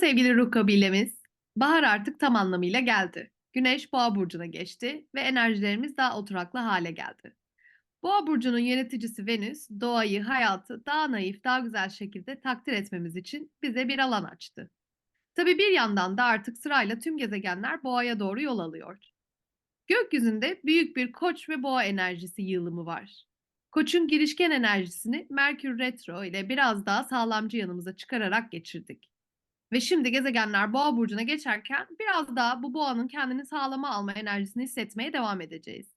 Sevgili ruh kabilemiz. Bahar artık tam anlamıyla geldi. Güneş Boğa burcuna geçti ve enerjilerimiz daha oturaklı hale geldi. Boğa burcunun yöneticisi Venüs, doğayı, hayatı daha naif, daha güzel şekilde takdir etmemiz için bize bir alan açtı. Tabii bir yandan da artık sırayla tüm gezegenler Boğa'ya doğru yol alıyor. Gökyüzünde büyük bir Koç ve Boğa enerjisi yığılımı var. Koç'un girişken enerjisini Merkür Retro ile biraz daha sağlamcı yanımıza çıkararak geçirdik. Ve şimdi gezegenler Boğa burcuna geçerken biraz daha bu boğanın kendini sağlama alma enerjisini hissetmeye devam edeceğiz.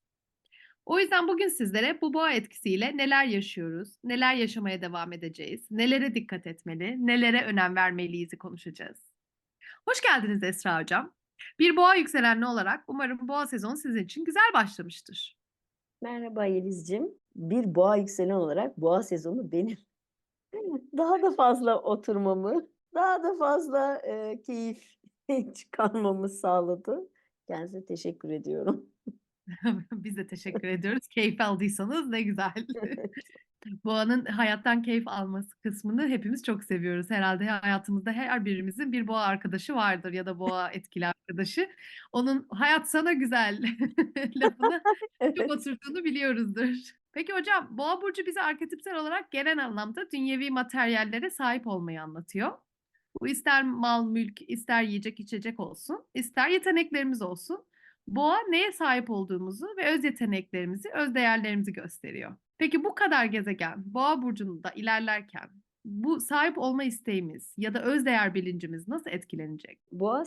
O yüzden bugün sizlere bu boğa etkisiyle neler yaşıyoruz, neler yaşamaya devam edeceğiz, nelere dikkat etmeli, nelere önem vermeliyiz konuşacağız. Hoş geldiniz Esra Hocam. Bir boğa yükselenli olarak umarım boğa sezonu sizin için güzel başlamıştır. Merhaba Yeliz'cim. Bir boğa yükselen olarak boğa sezonu benim daha da fazla oturmamı, daha da fazla e, keyif çıkarmamı sağladı. Kendisine teşekkür ediyorum. Biz de teşekkür ediyoruz. Keyif aldıysanız ne güzel. Boğanın hayattan keyif alması kısmını hepimiz çok seviyoruz. Herhalde hayatımızda her birimizin bir boğa arkadaşı vardır ya da boğa etkili arkadaşı. Onun hayat sana güzel lafını çok Evet. oturttuğunu biliyoruzdur. Peki hocam, Boğa burcu bize arketipsel olarak genel anlamda dünyevi materyallere sahip olmayı anlatıyor. Bu ister mal, mülk, ister yiyecek, içecek olsun, ister yeteneklerimiz olsun. Boğa neye sahip olduğumuzu ve öz yeteneklerimizi, öz değerlerimizi gösteriyor. Peki bu kadar gezegen Boğa burcunda ilerlerken bu sahip olma isteğimiz ya da öz değer bilincimiz nasıl etkilenecek? Boğa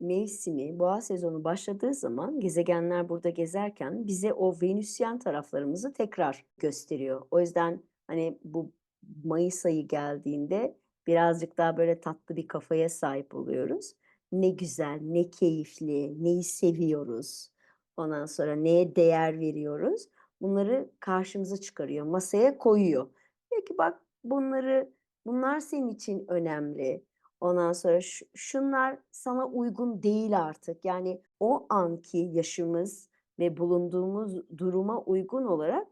mevsimi, boğa sezonu başladığı zaman gezegenler burada gezerken bize o Venüsyen taraflarımızı tekrar gösteriyor. O yüzden hani bu Mayıs ayı geldiğinde birazcık daha böyle tatlı bir kafaya sahip oluyoruz. Ne güzel, ne keyifli, neyi seviyoruz. Ondan sonra neye değer veriyoruz. Bunları karşımıza çıkarıyor, masaya koyuyor. Diyor ki bak bunları, bunlar senin için önemli. Ondan sonra şu- şunlar sana uygun değil artık. Yani o anki yaşımız ve bulunduğumuz duruma uygun olarak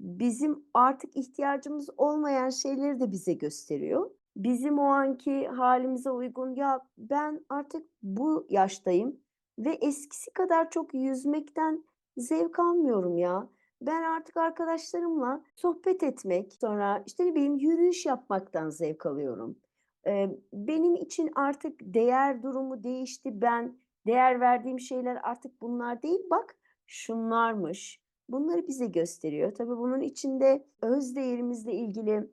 bizim artık ihtiyacımız olmayan şeyleri de bize gösteriyor. Bizim o anki halimize uygun ya ben artık bu yaştayım ve eskisi kadar çok yüzmekten zevk almıyorum ya. Ben artık arkadaşlarımla sohbet etmek, sonra işte ne bileyim yürüyüş yapmaktan zevk alıyorum. Eee, benim için artık değer durumu değişti. Ben değer verdiğim şeyler artık bunlar değil. Bak şunlarmış. Bunları bize gösteriyor. Tabii bunun içinde öz değerimizle ilgili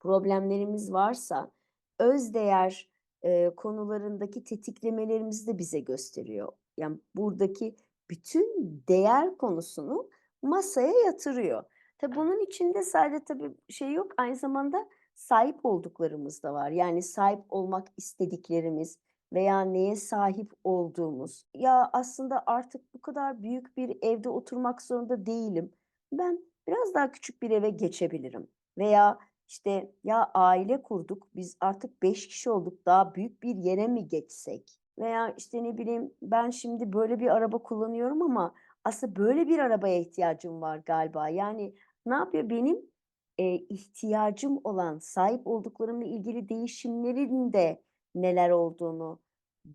problemlerimiz varsa öz değer eee, konularındaki tetiklemelerimizi de bize gösteriyor. Yani buradaki bütün değer konusunu masaya yatırıyor. Tabii bunun içinde sadece tabii şey yok, aynı zamanda sahip olduklarımız da var. Yani sahip olmak istediklerimiz veya neye sahip olduğumuz. Ya aslında artık bu kadar büyük bir evde oturmak zorunda değilim. Ben biraz daha küçük bir eve geçebilirim. Veya işte ya aile kurduk, biz artık 5 kişi olduk, daha büyük bir yere mi geçsek? Veya işte ne bileyim ben şimdi böyle bir araba kullanıyorum ama aslında böyle bir arabaya ihtiyacım var galiba. Yani ne yapıyor? Benim eee, ihtiyacım olan, sahip olduklarımla ilgili değişimlerin de neler olduğunu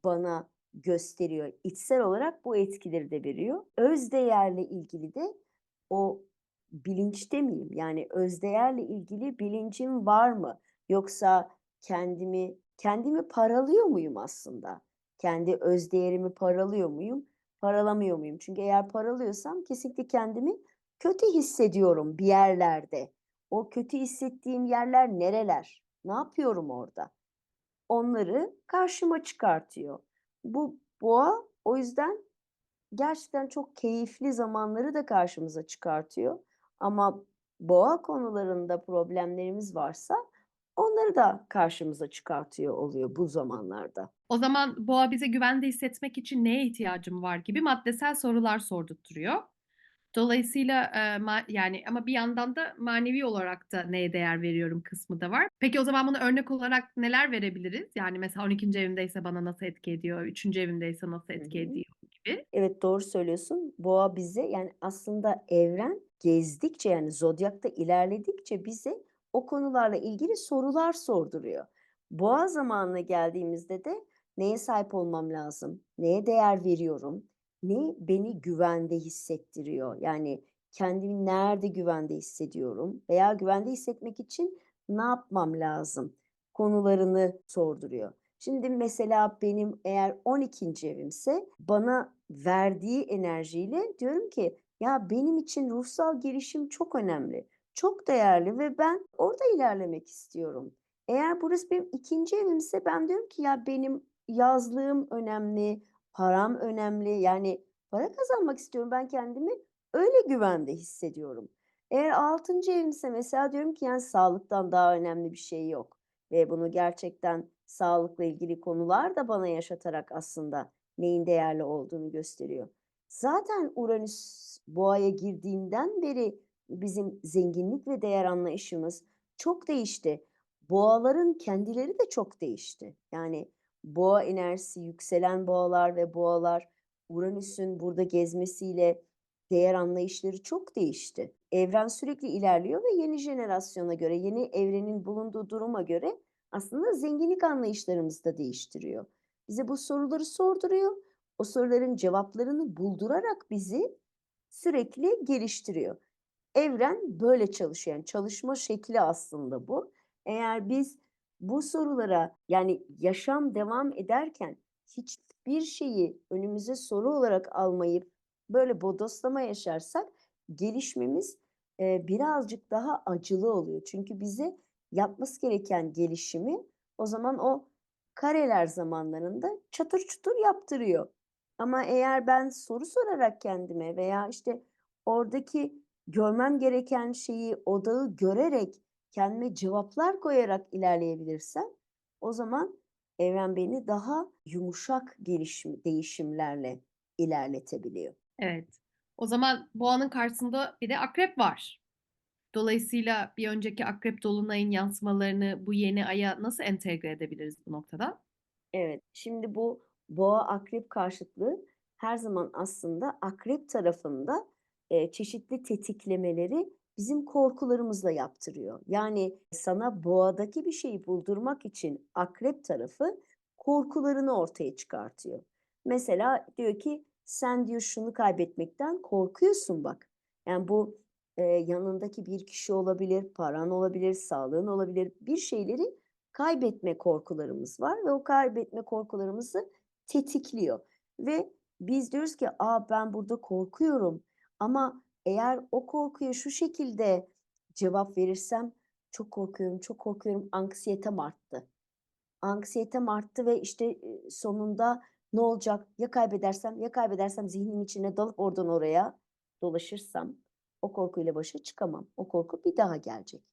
bana gösteriyor. İçsel olarak bu etkileri de veriyor. Öz değerle ilgili de o bilinçte miyim? Yani özdeğerle ilgili bilincim var mı? Yoksa kendimi kendimi paralıyor muyum aslında? Kendi özdeğerimi paralıyor muyum? Paralamıyor muyum? Çünkü eğer paralıyorsam kesinlikle kendimi kötü hissediyorum bir yerlerde. O kötü hissettiğim yerler nereler? Ne yapıyorum orada? Onları karşıma çıkartıyor. Bu boğa o yüzden gerçekten çok keyifli zamanları da karşımıza çıkartıyor. Ama boğa konularında problemlerimiz varsa onları da karşımıza çıkartıyor oluyor bu zamanlarda. O zaman Boğa bize güvende hissetmek için neye ihtiyacım var gibi maddesel sorular sordurtturuyor. Dolayısıyla e, ma- yani ama bir yandan da manevi olarak da neye değer veriyorum kısmı da var. Peki o zaman bunu örnek olarak neler verebiliriz? Yani mesela 12. evimdeyse bana nasıl etki ediyor, 3. evimdeyse nasıl etki ediyor gibi. Evet doğru söylüyorsun. Boğa bize yani aslında evren gezdikçe yani zodyakta ilerledikçe bize o konularla ilgili sorular sorduruyor. Boğa zamanına geldiğimizde de neye sahip olmam lazım? Neye değer veriyorum? Ne beni güvende hissettiriyor? Yani kendimi nerede güvende hissediyorum? Veya güvende hissetmek için ne yapmam lazım? Konularını sorduruyor. Şimdi mesela benim eğer 12. evimse bana verdiği enerjiyle diyorum ki ya benim için ruhsal gelişim çok önemli, çok değerli ve ben orada ilerlemek istiyorum. Eğer burası benim ikinci evimse ben diyorum ki ya benim yazlığım önemli, param önemli. Yani para kazanmak istiyorum. Ben kendimi öyle güvende hissediyorum. Eğer altıncı evimse mesela diyorum ki yani sağlıktan daha önemli bir şey yok. Ve bunu gerçekten sağlıkla ilgili konular da bana yaşatarak aslında neyin değerli olduğunu gösteriyor. Zaten Uranüs boğaya girdiğinden beri bizim zenginlik ve değer anlayışımız çok değişti. Boğaların kendileri de çok değişti. Yani boğa enerjisi yükselen boğalar ve boğalar Uranüs'ün burada gezmesiyle değer anlayışları çok değişti. Evren sürekli ilerliyor ve yeni jenerasyona göre, yeni evrenin bulunduğu duruma göre aslında zenginlik anlayışlarımızı da değiştiriyor. Bize bu soruları sorduruyor. O soruların cevaplarını buldurarak bizi sürekli geliştiriyor. Evren böyle çalışıyor. Yani çalışma şekli aslında bu. Eğer biz bu sorulara yani yaşam devam ederken hiçbir şeyi önümüze soru olarak almayıp böyle bodoslama yaşarsak gelişmemiz e, birazcık daha acılı oluyor. Çünkü bize yapması gereken gelişimi o zaman o kareler zamanlarında çatır çutur yaptırıyor. Ama eğer ben soru sorarak kendime veya işte oradaki görmem gereken şeyi, odağı görerek kendime cevaplar koyarak ilerleyebilirsem o zaman evren beni daha yumuşak gelişim, değişimlerle ilerletebiliyor. Evet. O zaman boğanın karşısında bir de akrep var. Dolayısıyla bir önceki akrep dolunayın yansımalarını bu yeni aya nasıl entegre edebiliriz bu noktada? Evet, şimdi bu boğa akrep karşıtlığı her zaman aslında akrep tarafında e, çeşitli tetiklemeleri bizim korkularımızla yaptırıyor. Yani sana boğadaki bir şeyi buldurmak için akrep tarafı korkularını ortaya çıkartıyor. Mesela diyor ki sen diyor şunu kaybetmekten korkuyorsun bak. Yani bu e, yanındaki bir kişi olabilir, paran olabilir, sağlığın olabilir. Bir şeyleri kaybetme korkularımız var ve o kaybetme korkularımızı tetikliyor. Ve biz diyoruz ki Aa, ben burada korkuyorum ama eğer o korkuya şu şekilde cevap verirsem çok korkuyorum, çok korkuyorum, anksiyetem arttı. Anksiyetem arttı ve işte e, sonunda ne olacak? Ya kaybedersem, ya kaybedersem zihnin içine dalıp oradan oraya dolaşırsam o korkuyla başa çıkamam. O korku bir daha gelecek.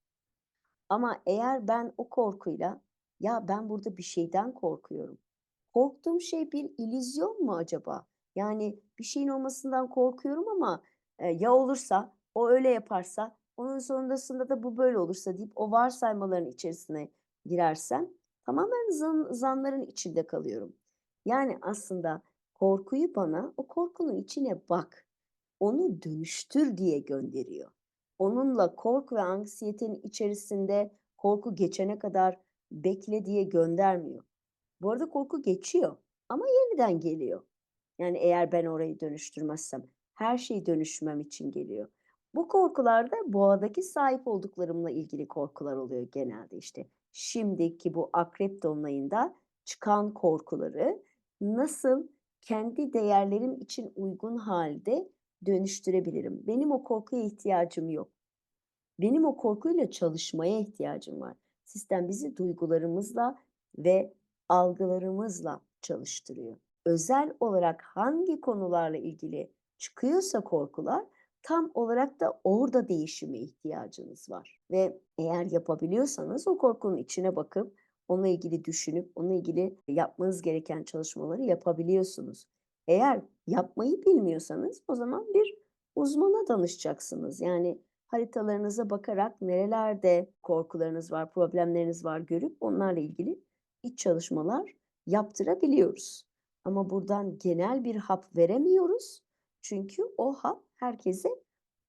Ama eğer ben o korkuyla ya ben burada bir şeyden korkuyorum. Korktuğum şey bir illüzyon mu acaba? Yani bir şeyin olmasından korkuyorum ama e, ya olursa, o öyle yaparsa, onun sonrasında da bu böyle olursa deyip o varsaymaların içerisine girersem tamamen zan, zanların içinde kalıyorum. Yani aslında korkuyu bana o korkunun içine bak, onu dönüştür diye gönderiyor. Onunla korku ve anksiyetenin içerisinde korku geçene kadar bekle diye göndermiyor. Bu arada korku geçiyor ama yeniden geliyor. Yani eğer ben orayı dönüştürmezsem her şey dönüşmem için geliyor. Bu korkular da boğadaki sahip olduklarımla ilgili korkular oluyor genelde işte. Şimdiki bu akrep dolunayında çıkan korkuları nasıl kendi değerlerim için uygun halde dönüştürebilirim? Benim o korkuya ihtiyacım yok. Benim o korkuyla çalışmaya ihtiyacım var. Sistem bizi duygularımızla ve algılarımızla çalıştırıyor. Özel olarak hangi konularla ilgili çıkıyorsa korkular tam olarak da orada değişime ihtiyacınız var. Ve eğer yapabiliyorsanız o korkunun içine bakıp onunla ilgili düşünüp onunla ilgili yapmanız gereken çalışmaları yapabiliyorsunuz. Eğer yapmayı bilmiyorsanız o zaman bir uzmana danışacaksınız. Yani haritalarınıza bakarak nerelerde korkularınız var, problemleriniz var görüp onlarla ilgili iç çalışmalar yaptırabiliyoruz. Ama buradan genel bir hap veremiyoruz. Çünkü o hap herkese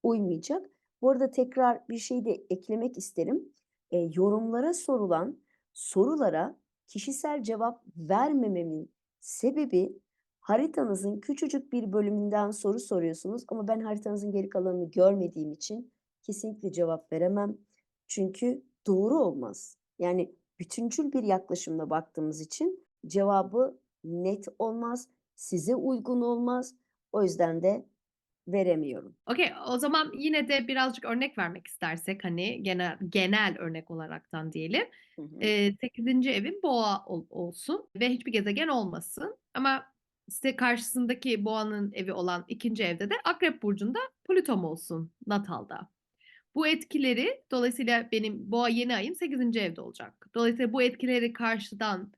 uymayacak. Bu arada tekrar bir şey de eklemek isterim. E, yorumlara sorulan sorulara kişisel cevap vermememin sebebi haritanızın küçücük bir bölümünden soru soruyorsunuz ama ben haritanızın geri kalanını görmediğim için kesinlikle cevap veremem. Çünkü doğru olmaz. Yani bütüncül bir yaklaşımla baktığımız için cevabı net olmaz, size uygun olmaz. O yüzden de veremiyorum. Okay, o zaman yine de birazcık örnek vermek istersek hani genel genel örnek olaraktan diyelim. Hı hı. Eee 8. evin boğa ol- olsun ve hiçbir gezegen olmasın. Ama size karşısındaki boğanın evi olan ikinci evde de Akrep Burcu'nda Plütom olsun natalda. Bu etkileri dolayısıyla benim boğa yeni ayım 8. evde olacak. Dolayısıyla bu etkileri karşıdan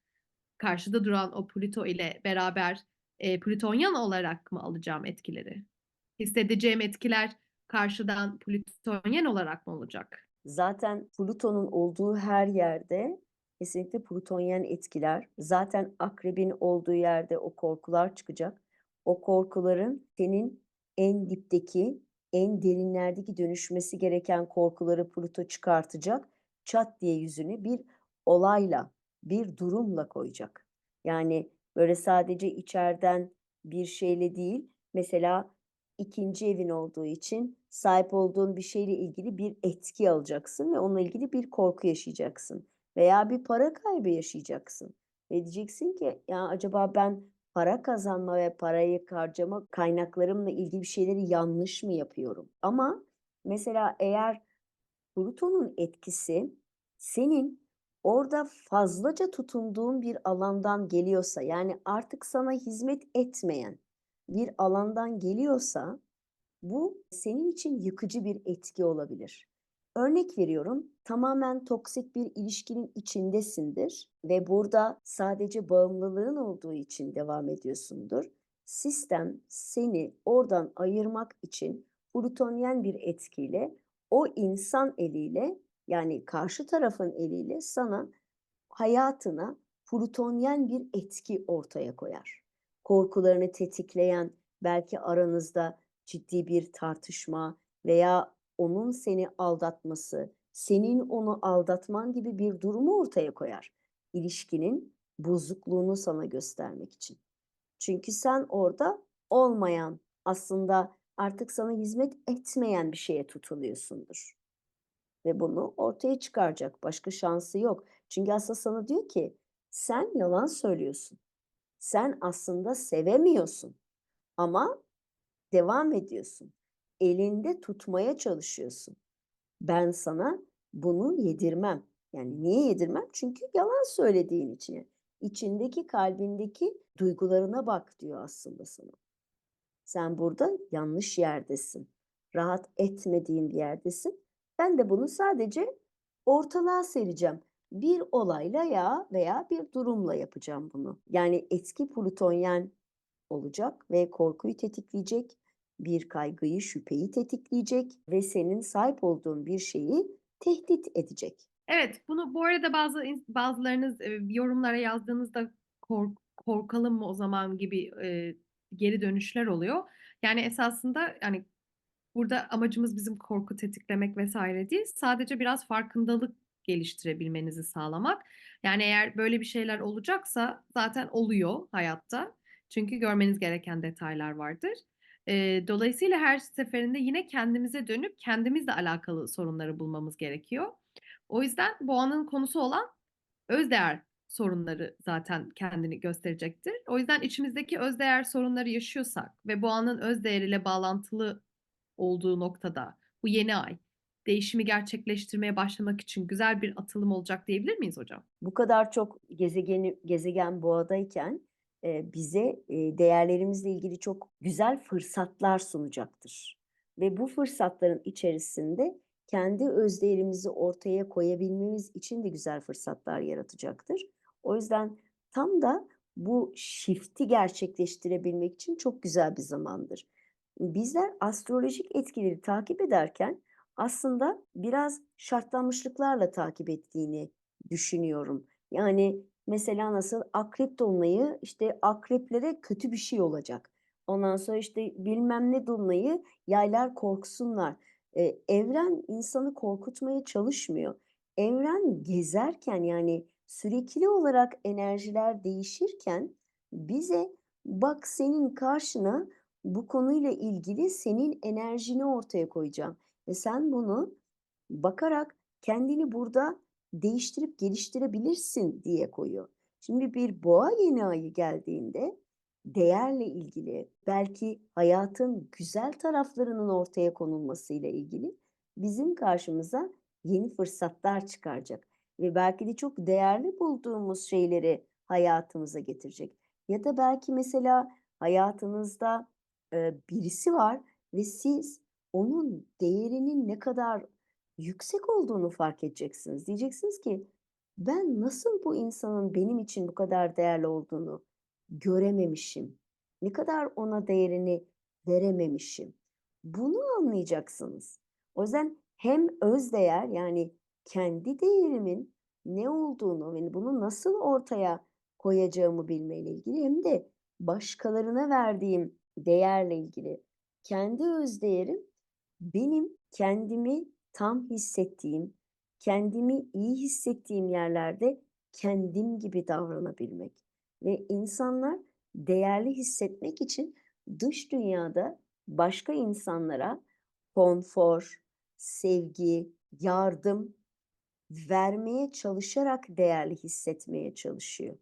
karşıda duran o Plüto ile beraber e, Plütonyan olarak mı alacağım etkileri? Hissedeceğim etkiler karşıdan Plütonyen olarak mı olacak? Zaten Plüton'un olduğu her yerde kesinlikle Plütonyen etkiler. Zaten akrebin olduğu yerde o korkular çıkacak. O korkuların senin en dipteki, en derinlerdeki dönüşmesi gereken korkuları Plüto çıkartacak. Çat diye yüzünü bir olayla, bir durumla koyacak. Yani böyle sadece içeriden bir şeyle değil, mesela ikinci evin olduğu için sahip olduğun bir şeyle ilgili bir etki alacaksın ve onunla ilgili bir korku yaşayacaksın. Veya bir para kaybı yaşayacaksın. Ve diyeceksin ki ya acaba ben para kazanma ve parayı harcama kaynaklarımla ilgili bir şeyleri yanlış mı yapıyorum? Ama mesela eğer Plüton'un etkisi senin orada fazlaca tutunduğun bir alandan geliyorsa yani artık sana hizmet etmeyen bir alandan geliyorsa bu senin için yıkıcı bir etki olabilir. Örnek veriyorum, tamamen toksik bir ilişkinin içindesindir ve burada sadece bağımlılığın olduğu için devam ediyorsundur. Sistem seni oradan ayırmak için Plütonyen bir etkiyle o insan eliyle yani karşı tarafın eliyle sana hayatına Plütonyen bir etki ortaya koyar. Korkularını tetikleyen, belki aranızda ciddi bir tartışma veya onun seni aldatması, senin onu aldatman gibi bir durumu ortaya koyar. İlişkinin bozukluğunu sana göstermek için. Çünkü sen orada olmayan, aslında artık sana hizmet etmeyen bir şeye tutuluyorsundur. Ve bunu ortaya çıkaracak. Başka şansı yok. Çünkü aslında sana diyor ki sen yalan söylüyorsun. Sen aslında sevemiyorsun. Ama devam ediyorsun. Elinde tutmaya çalışıyorsun. Ben sana bunu yedirmem. Yani niye yedirmem? Çünkü yalan söylediğin için. İçindeki, kalbindeki duygularına bak diyor aslında sana. Sen burada yanlış yerdesin. Rahat etmediğin bir yerdesin. Ben de bunu sadece ortalığa sereceğim. Bir olayla ya veya bir durumla yapacağım bunu. Yani etki Plütonyen olacak ve korkuyu tetikleyecek, bir kaygıyı, şüpheyi tetikleyecek ve senin sahip olduğun bir şeyi tehdit edecek. Evet, bunu bu arada bazı bazılarınız yorumlara yazdığınızda kork- korkalım mı o zaman gibi e, geri dönüşler oluyor. Yani esasında yani burada amacımız bizim korku tetiklemek vesaire değil. Sadece biraz farkındalık geliştirebilmenizi sağlamak. Yani eğer böyle bir şeyler olacaksa zaten oluyor hayatta. Çünkü görmeniz gereken detaylar vardır. E, dolayısıyla her seferinde yine kendimize dönüp kendimizle alakalı sorunları bulmamız gerekiyor. O yüzden boğanın konusu olan özdeğer sorunları zaten kendini gösterecektir. O yüzden içimizdeki özdeğer sorunları yaşıyorsak ve boğanın özdeğeriyle bağlantılı olduğu noktada bu yeni ay değişimi gerçekleştirmeye başlamak için güzel bir atılım olacak diyebilir miyiz hocam? Bu kadar çok gezegeni gezegen boğadayken bize değerlerimizle ilgili çok güzel fırsatlar sunacaktır. Ve bu fırsatların içerisinde kendi özdeğerimizi ortaya koyabilmemiz için de güzel fırsatlar yaratacaktır. O yüzden tam da bu shift'i gerçekleştirebilmek için çok güzel bir zamandır. Bizler astrolojik etkileri takip ederken aslında biraz şartlanmışlıklarla takip ettiğini düşünüyorum. Yani mesela nasıl akrep dolunayı işte akreplere kötü bir şey olacak. Ondan sonra işte bilmem ne dolunayı yaylar korksunlar. Ee, evren insanı korkutmaya çalışmıyor. Evren gezerken yani sürekli olarak enerjiler değişirken bize bak senin karşına bu konuyla ilgili senin enerjini ortaya koyacağım ve sen bunu bakarak kendini burada değiştirip geliştirebilirsin diye koyuyor. Şimdi bir boğa yeni ayı geldiğinde değerle ilgili, belki hayatın güzel taraflarının ortaya konulmasıyla ilgili bizim karşımıza yeni fırsatlar çıkaracak ve belki de çok değerli bulduğumuz şeyleri hayatımıza getirecek. Ya da belki mesela hayatınızda birisi var ve siz onun değerinin ne kadar yüksek olduğunu fark edeceksiniz. Diyeceksiniz ki ben nasıl bu insanın benim için bu kadar değerli olduğunu görememişim. Ne kadar ona değerini verememişim. Bunu anlayacaksınız. O yüzden hem özdeğer yani kendi değerimin ne olduğunu ve bunu nasıl ortaya koyacağımı bilmeyle ilgili hem de başkalarına verdiğim değerle ilgili kendi özdeğerim benim kendimi tam hissettiğim, kendimi iyi hissettiğim yerlerde kendim gibi davranabilmek ve insanlar değerli hissetmek için dış dünyada başka insanlara konfor, sevgi, yardım vermeye çalışarak değerli hissetmeye çalışıyor.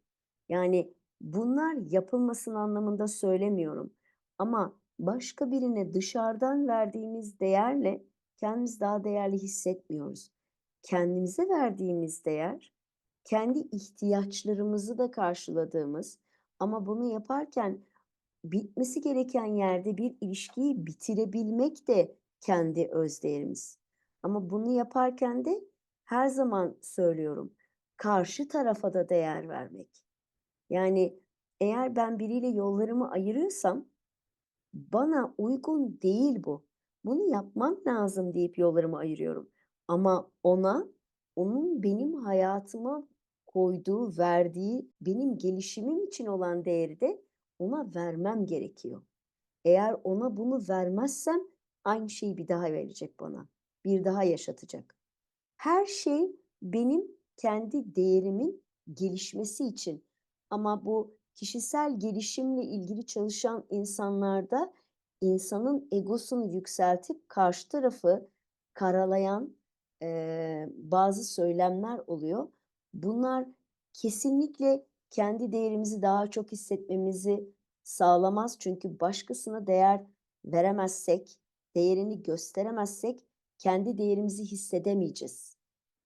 Yani bunlar yapılmasın anlamında söylemiyorum ama başka birine dışarıdan verdiğimiz değerle kendimizi daha değerli hissetmiyoruz. Kendimize verdiğimiz değer kendi ihtiyaçlarımızı da karşıladığımız ama bunu yaparken bitmesi gereken yerde bir ilişkiyi bitirebilmek de kendi özdeğerimiz. Ama bunu yaparken de her zaman söylüyorum karşı tarafa da değer vermek. Yani eğer ben biriyle yollarımı ayırıyorsam bana uygun değil bu. Bunu yapmam lazım deyip yollarımı ayırıyorum. Ama ona onun benim hayatıma koyduğu, verdiği, benim gelişimim için olan değeri de ona vermem gerekiyor. Eğer ona bunu vermezsem aynı şeyi bir daha verecek bana. Bir daha yaşatacak. Her şey benim kendi değerimin gelişmesi için. Ama bu kişisel gelişimle ilgili çalışan insanlarda insanın egosunu yükseltip karşı tarafı karalayan eee, bazı söylemler oluyor. Bunlar kesinlikle kendi değerimizi daha çok hissetmemizi sağlamaz. Çünkü başkasına değer veremezsek, değerini gösteremezsek kendi değerimizi hissedemeyeceğiz.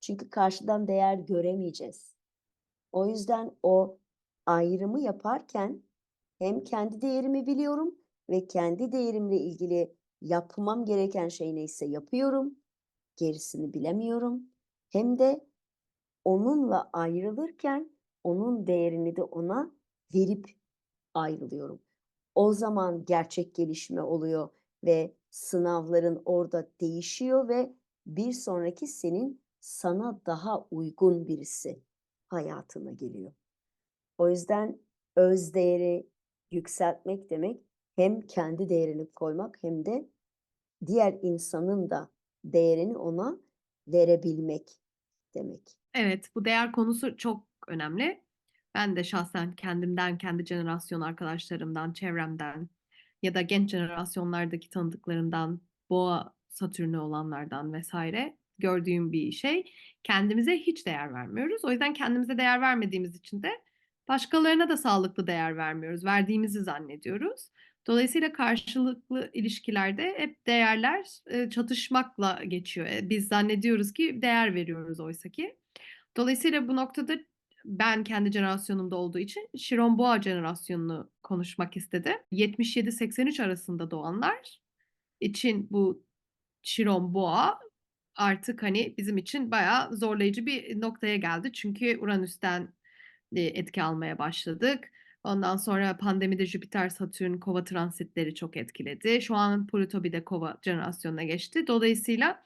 Çünkü karşıdan değer göremeyeceğiz. O yüzden o ayrımı yaparken hem kendi değerimi biliyorum ve kendi değerimle ilgili yapmam gereken şey neyse yapıyorum. Gerisini bilemiyorum. Hem de onunla ayrılırken onun değerini de ona verip ayrılıyorum. O zaman gerçek gelişme oluyor ve sınavların orada değişiyor ve bir sonraki senin sana daha uygun birisi hayatına geliyor. O yüzden öz değeri yükseltmek demek hem kendi değerini koymak hem de diğer insanın da değerini ona verebilmek demek. Evet, bu değer konusu çok önemli. Ben de şahsen kendimden, kendi jenerasyon arkadaşlarımdan, çevremden ya da genç jenerasyonlardaki tanıdıklarımdan, boğa satürnü olanlardan vesaire gördüğüm bir şey. Kendimize hiç değer vermiyoruz. O yüzden kendimize değer vermediğimiz için de başkalarına da sağlıklı değer vermiyoruz. Verdiğimizi zannediyoruz. Dolayısıyla karşılıklı ilişkilerde hep değerler çatışmakla geçiyor. E, Biz zannediyoruz ki değer veriyoruz oysa ki. Dolayısıyla bu noktada ben kendi jenerasyonumda olduğu için Şiron Boğa jenerasyonunu konuşmak istedim. 77-83 arasında doğanlar için bu Şiron Boğa artık hani bizim için bayağı zorlayıcı bir noktaya geldi. Çünkü Uranüs'ten etki almaya başladık. Ondan sonra pandemide Jüpiter, Satürn, Kova transitleri çok etkiledi. Şu an Plüto bir de Kova jenerasyonuna geçti. Dolayısıyla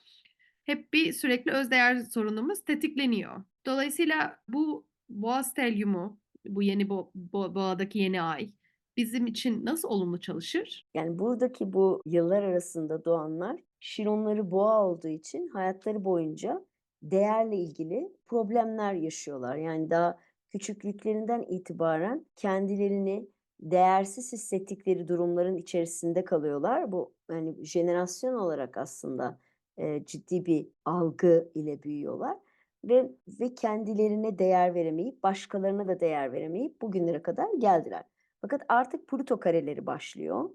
hep bir sürekli özdeğer sorunumuz tetikleniyor. Dolayısıyla bu boğa stelyumu, bu yeni bo bo boğadaki yeni ay bizim için nasıl olumlu çalışır? Yani buradaki bu yıllar arasında doğanlar Şironları boğa olduğu için hayatları boyunca değerle ilgili problemler yaşıyorlar. Yani daha küçüklüklerinden itibaren kendilerini değersiz hissettikleri durumların içerisinde kalıyorlar. Bu yani jenerasyon olarak aslında e, ciddi bir algı ile büyüyorlar ve ve kendilerine değer veremeyip başkalarına da değer veremeyip bugünlere kadar geldiler. Fakat artık Pluto kareleri başlıyor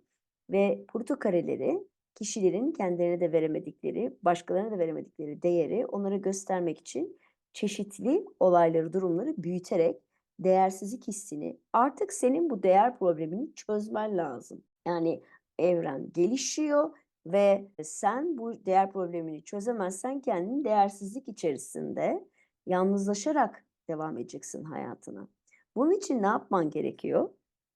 ve Pluto kareleri kişilerin kendilerine de veremedikleri, başkalarına da veremedikleri değeri onlara göstermek için çeşitli olayları, durumları büyüterek değersizlik hissini artık senin bu değer problemini çözmen lazım. Yani evren gelişiyor ve sen bu değer problemini çözemezsen kendini değersizlik içerisinde yalnızlaşarak devam edeceksin hayatına. Bunun için ne yapman gerekiyor?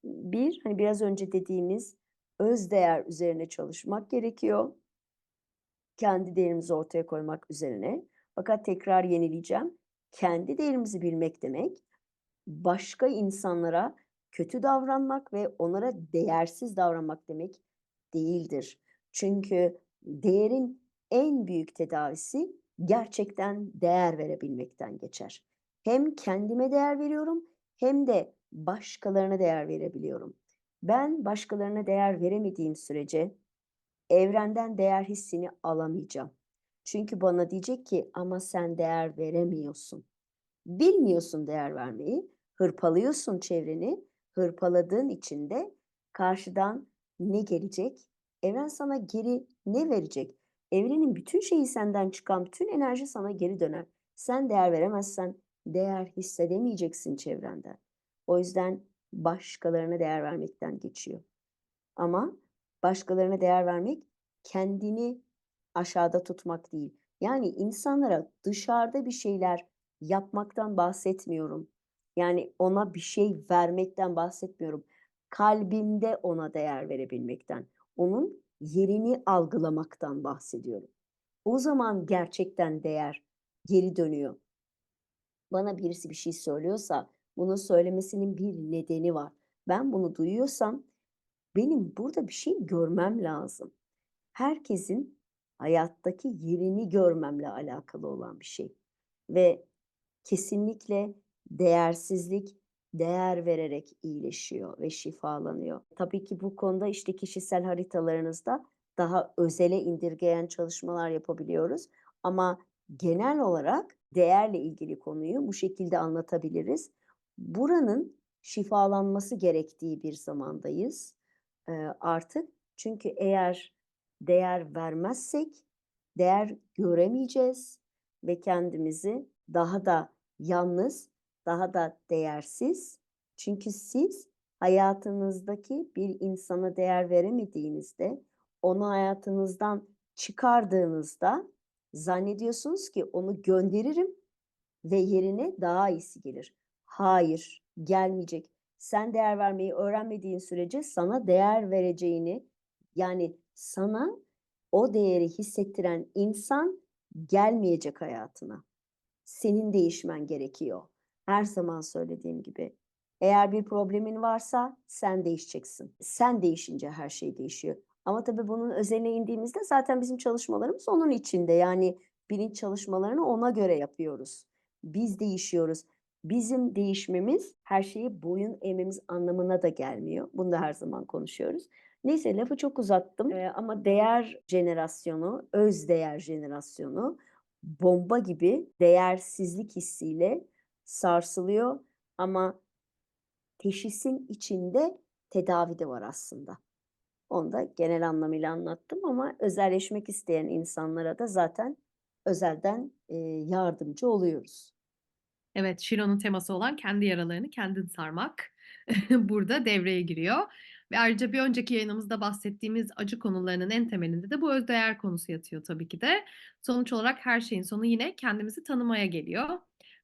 Bir, hani biraz önce dediğimiz öz değer üzerine çalışmak gerekiyor. Kendi değerimizi ortaya koymak üzerine. Fakat tekrar yenileyeceğim. Kendi değerimizi bilmek demek başka insanlara kötü davranmak ve onlara değersiz davranmak demek değildir. Çünkü değerin en büyük tedavisi gerçekten değer verebilmekten geçer. Hem kendime değer veriyorum hem de başkalarına değer verebiliyorum. Ben başkalarına değer veremediğim sürece evrenden değer hissini alamayacağım. Çünkü bana diyecek ki ama sen değer veremiyorsun. Bilmiyorsun değer vermeyi, hırpalıyorsun çevreni, hırpaladığın için de karşıdan ne gelecek? Evren sana geri ne verecek? Evrenin bütün şeyi senden çıkan bütün enerji sana geri döner. Sen değer veremezsen değer hissedemeyeceksin çevrenden. O yüzden başkalarına değer vermekten geçiyor. Ama başkalarına değer vermek kendini aşağıda tutmak değil. Yani insanlara dışarıda bir şeyler yapmaktan bahsetmiyorum. Yani ona bir şey vermekten bahsetmiyorum. Kalbimde ona değer verebilmekten, onun yerini algılamaktan bahsediyorum. O zaman gerçekten değer geri dönüyor. Bana birisi bir şey söylüyorsa bunu söylemesinin bir nedeni var. Ben bunu duyuyorsam benim burada bir şey görmem lazım. Herkesin hayattaki yerini görmemle alakalı olan bir şey. Ve kesinlikle değersizlik değer vererek iyileşiyor ve şifalanıyor. Tabii ki bu konuda işte kişisel haritalarınızda daha özele indirgeyen çalışmalar yapabiliyoruz. Ama genel olarak değerle ilgili konuyu bu şekilde anlatabiliriz. Buranın şifalanması gerektiği bir zamandayız artık. Çünkü eğer değer vermezsek değer göremeyeceğiz ve kendimizi daha da yalnız, daha da değersiz. Çünkü siz hayatınızdaki bir insana değer veremediğinizde, onu hayatınızdan çıkardığınızda zannediyorsunuz ki onu gönderirim ve yerine daha iyisi gelir. Hayır, gelmeyecek. Sen değer vermeyi öğrenmediğin sürece sana değer vereceğini yani sana o değeri hissettiren insan gelmeyecek hayatına. Senin değişmen gerekiyor. Her zaman söylediğim gibi. Eğer bir problemin varsa sen değişeceksin. Sen değişince her şey değişiyor. Ama tabii bunun özeline indiğimizde zaten bizim çalışmalarımız onun içinde. Yani bilinç çalışmalarını ona göre yapıyoruz. Biz değişiyoruz. Bizim değişmemiz her şeyi boyun eğmemiz anlamına da gelmiyor. Bunu da her zaman konuşuyoruz. Neyse lafı çok uzattım Eee, ama değer jenerasyonu, öz değer jenerasyonu bomba gibi değersizlik hissiyle sarsılıyor ama teşhisin içinde tedavi de var aslında. Onu da genel anlamıyla anlattım ama özelleşmek isteyen insanlara da zaten özelden, eee, yardımcı oluyoruz. Evet, Şiro'nun teması olan kendi yaralarını kendin sarmak burada devreye giriyor. Ve ayrıca bir önceki yayınımızda bahsettiğimiz acı konularının en temelinde de bu özdeğer konusu yatıyor tabii ki de. Sonuç olarak her şeyin sonu yine kendimizi tanımaya geliyor.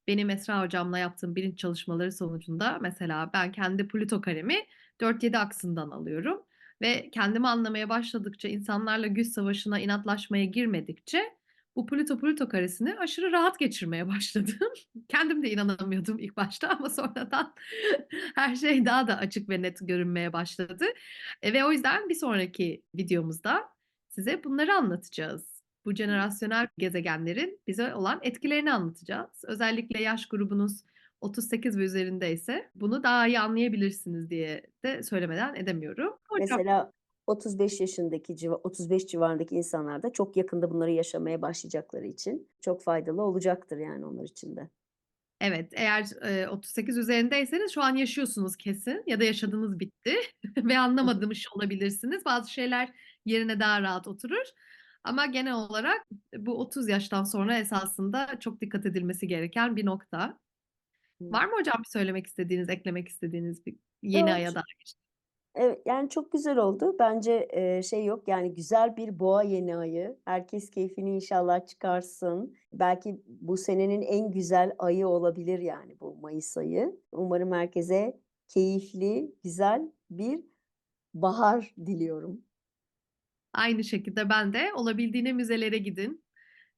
Benim Esra hocamla yaptığım bilinç çalışmaları sonucunda mesela ben kendi Plüto karemi 4-7 aksından alıyorum. Ve kendimi anlamaya başladıkça, insanlarla güç savaşına, inatlaşmaya girmedikçe bu Plüto Plüto karesini aşırı rahat geçirmeye başladım. Kendim de inanamıyordum ilk başta ama sonradan her şey daha da açık ve net görünmeye başladı. E, ve o yüzden bir sonraki videomuzda size bunları anlatacağız. Bu jenerasyonel gezegenlerin bize olan etkilerini anlatacağız. Özellikle yaş grubunuz 38 ve üzerindeyse bunu daha iyi anlayabilirsiniz diye de söylemeden edemiyorum. Hocam Mesela 35 yaşındaki civa 35 civarındaki insanlar da çok yakında bunları yaşamaya başlayacakları için çok faydalı olacaktır yani onlar için de. Evet, eğer, eee, 38 üzerindeyseniz şu an yaşıyorsunuz kesin ya da yaşadığınız bitti ve hı. anlamamış olabilirsiniz. Bazı şeyler yerine daha rahat oturur ama genel olarak bu 30 yaştan sonra esasında çok dikkat edilmesi gereken bir nokta. Var mı hocam bir söylemek istediğiniz, eklemek istediğiniz bir yeni Yok. aya dair? Evet, yani çok güzel oldu. Bence, eee, şey yok, yani güzel bir boğa yeni ayı. Herkes keyfini inşallah çıkarsın. Belki bu senenin en güzel ayı olabilir yani bu mayıs ayı. Umarım herkese keyifli, güzel bir bahar diliyorum. Aynı şekilde ben de olabildiğine müzelere gidin,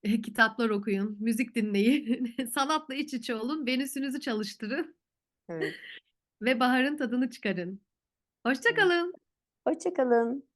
eee, kitaplar okuyun, müzik dinleyin, sanatla iç içe olun, Venüs'ünüzü çalıştırın Evet. ve baharın tadını çıkarın. Hoşça Evet. kalın. Hoşça kalın.